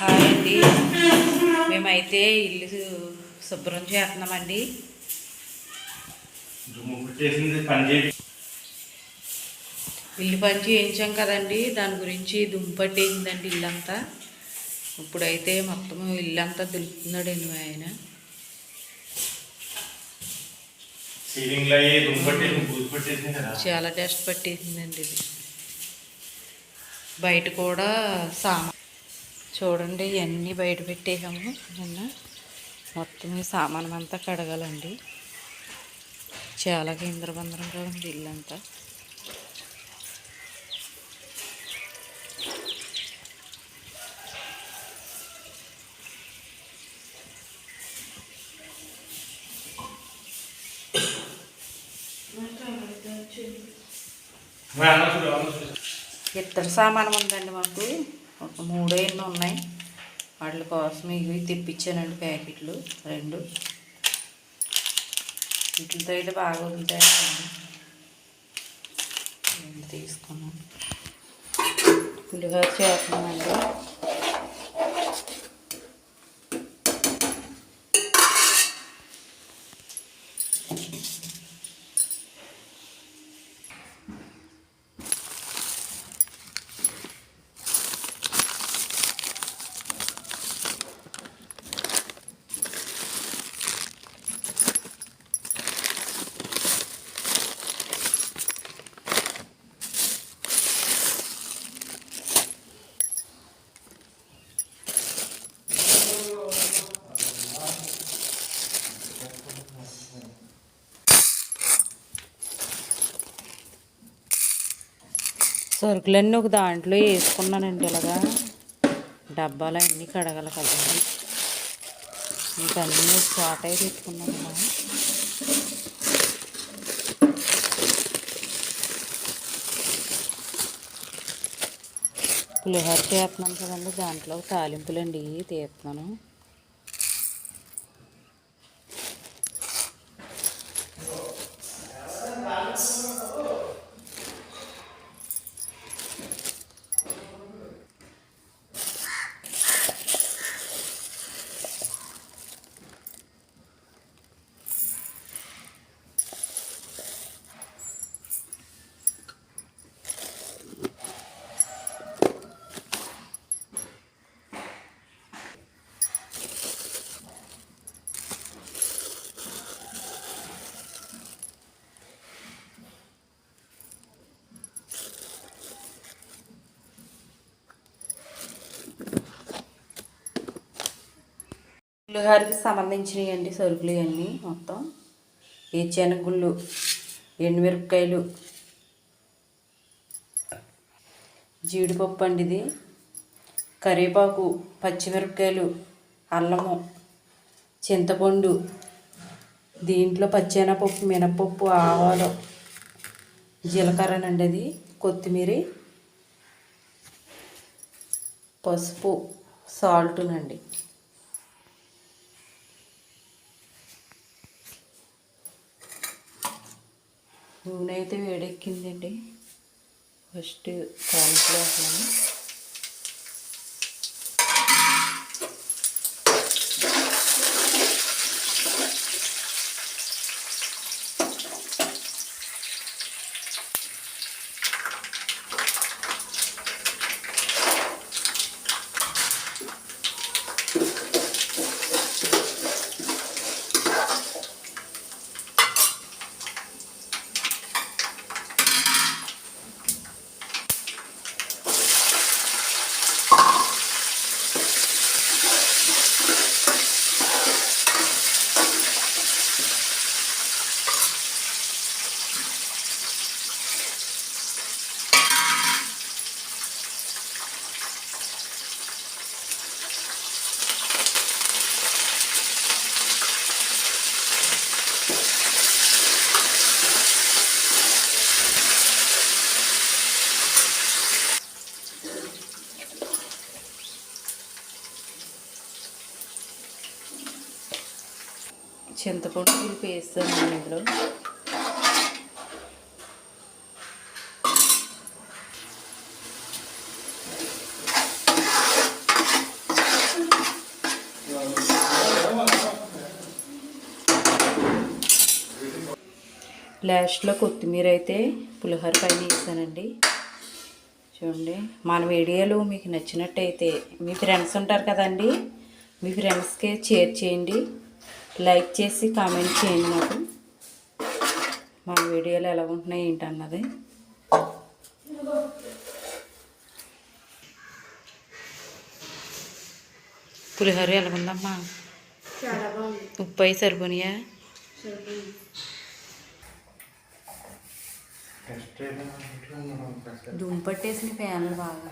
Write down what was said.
Hi అండి మేమైతే ఇల్లు శుభ్రం చేస్తున్నామండి. ఇల్లు పని చేయించాం కదండి. దాని గురించి దుమ్ము పట్టేసిందండి ఇల్లంతా. ఇప్పుడైతే మొత్తం ఇల్లంతా దులుపుతున్నాడండి ఆయన. చాలా డస్ట్ పట్టేసిందండి ఇది. బయట కూడా సామాన్ చూడండి ఇవన్నీ బయట పెట్టేసాము. నిన్న మొత్తం ఈ సామానం అంతా కడగాలండి. చాలా కేంద్రబంధరంగా ఉంది ఇల్లంతా. ఇత్తడి సామానం ఉందండి మాకు. ఒక మూడు ఎన్ని ఉన్నాయి వాటి కోసం ఇవి తెప్పించానండి ప్యాకెట్లు రెండు. వీటితో అయితే బాగా వదులుతాయండి. తీసుకున్నాను. పులిహోర చేస్తున్నానండి. సరుకులన్నీ ఒక దాంట్లో వేసుకున్నానండి ఇలాగా. డబ్బాలు అన్నీ కడగల కదండి ఇంకా అన్నీ స్టార్ట్ అయి పెట్టుకున్నాను పులిహోర చేస్తున్నాను కదండి దాంట్లో తాలింపులండి తీస్తున్నాను. పులిహోరకి సంబంధించినవి అండి సరుకులు ఇవన్నీ మొత్తం. ఈ శనగుళ్ళు ఎండుమిరపకాయలు జీడిపప్పు అండి ఇది కరివేపాకు పచ్చిమిరపకాయలు అల్లము చింతపండు దీంట్లో పచ్చెనపప్పు మినపప్పు ఆవాలు జీలకర్రనండి అది కొత్తిమీర పసుపు సాల్టునండి. నూనె అయితే వేడెక్కిందండి. ఫస్ట్ కాలిఫ్లవర్ని చింతపండు పులుపు వేస్తాను నేను ఇందులో. లాస్ట్లో కొత్తిమీర అయితే పులిహోర పైన వేసానండి. చూడండి మన వీడియోలో మీకు నచ్చినట్టయితే మీ ఫ్రెండ్స్ ఉంటారు కదండి మీ ఫ్రెండ్స్కే షేర్ చేయండి. లైక్ చేసి కామెంట్ చేయండి నాకు. మన వీడియోలు ఎలా ఉంటున్నాయి ఏంటన్నది. పులిహోర ఎలా ఉందమ్మా? ఉప్పు అయి సరిపోనియా? దుంపట్టేసిన ప్యాన్లు బాగా.